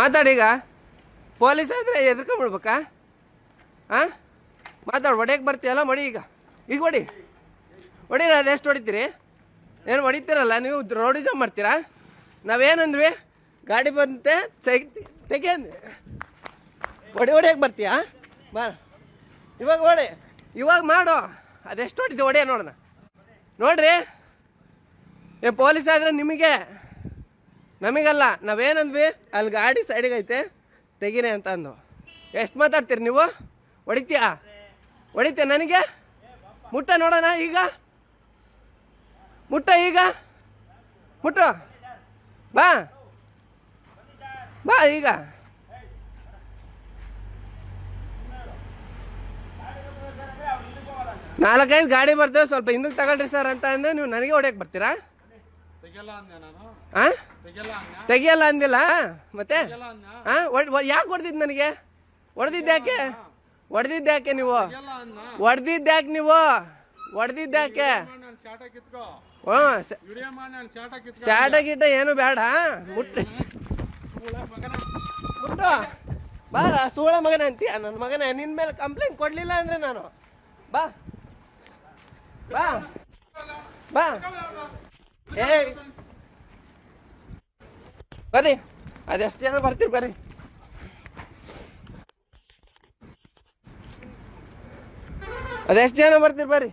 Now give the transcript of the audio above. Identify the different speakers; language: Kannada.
Speaker 1: ಮಾತಾಡೀಗ ಪೊಲೀಸ್ ಆದರೆ ಎದ್ಕೊಂಬಿಡ್ಬೇಕಾ ಹಾಂ ಮಾತಾಡು ಹೊಡೆಯಕ್ಕೆ ಬರ್ತೀಯಲ್ಲ ಮಡಿ ಈಗ. ಈಗ ಹೊಡಿ ಹೊಡೀರ ಅದೆಷ್ಟು ಹೊಡಿತೀರಿ? ಏನು ಹೊಡಿತೀರಲ್ಲ, ನೀವು ರೋಡಿಸಮ್ ಮಾಡ್ತೀರಾ? ನಾವೇನಂದ್ವಿ? ಗಾಡಿ ಬಂತೆ ತೆಗೆ ಅಂದ್ವಿ ಹೊಡಿ ಹೊಡಿಯಕ್ಕೆ ಬರ್ತೀಯಾ? ಬಾ. ಇವಾಗ ಹೊಡೆ ಇವಾಗ ಮಾಡು. ಅದೆಷ್ಟು ಹೊಡಿತೀವಿ ಹೊಡೆಯ ನೋಡೋಣ. ನೋಡ್ರಿ. ಏ, ಪೊಲೀಸ್ ಆದರೆ ನಿಮಗೆ. ನಮಗಲ್ಲ, ನಾವೇನಂದ್ವಿ? ಅಲ್ಲಿ ಗಾಡಿ ಸೈಡಿಗೆ ಐತೆ ತೆಗೀರಿ ಅಂತ ಅಂದು ಎಷ್ಟು ಮಾತಾಡ್ತೀರಿ ನೀವು? ಹೊಡಿತೀಯಾ? ಹೊಡಿತೀಯ ನನಗೆ? ಮುಟ್ಟ ನೋಡೋಣ ಈಗ. ಮುಟ್ಟ ಈಗ. ಮುಟ್ಟು. ಬಾ. ಬಾ ಈಗ. ನಾಲ್ಕೈದು ಗಾಡಿ ಬರ್ತೇವೆ, ಸ್ವಲ್ಪ ಹಿಂದಕ್ಕೆ ತಗೊಳ್ರಿ ಸರ್ ಅಂತ ಅಂದರೆ ನೀವು ನನಗೆ ಹೊಡ್ಯಕ್ಕೆ ಬರ್ತೀರಾ? ಹಾಂ
Speaker 2: ತೆಗಿಯಲ್ಲ ಅಂದ.
Speaker 1: ತೆಗಿಯಲ್ಲ ಅಂದಿಲ್ಲ? ಮತ್ತೆ? ಹಾಂ ಯಾಕೆ ಹೊಡೆದಿದ್ದು ನನಗೆ? ಹೊಡೆದಿದ್ದ್ಯಾಕೆ ಹೊಡೆದಿದ್ದ್ಯಾಕೆ ನೀವು? ಹೊಡೆದಿದ್ದ್ಯಾಕೆ ನೀವು? ಹೊಡೆದಿದ್ದ್ಯಾಕೆ ಹ್ಞೂ ಸ್ಯಾಟ ಗೀಟ ಏನು ಬೇಡ ಮುಟ್ಟಿ ಮುಟ್ಟು. ಬಾರ ಸೂಳ ಮಗನ ಅಂತೀಯ? ನನ್ನ ಮಗನ ನಿನ್ನ ಮೇಲೆ ಕಂಪ್ಲೇಂಟ್ ಕೊಡಲಿಲ್ಲ ಅಂದರೆ ನಾನು. ಬಾ. ಬಾ. ಬಾ. ಏ ಬರ್ರಿ. ಅದೆಷ್ಟು ಜನ ಬರ್ತೀರಿ ಬರ್ರಿ. ಅದೆಷ್ಟು ಜನ ಬರ್ತೀರಿ ಬರ್ರಿ.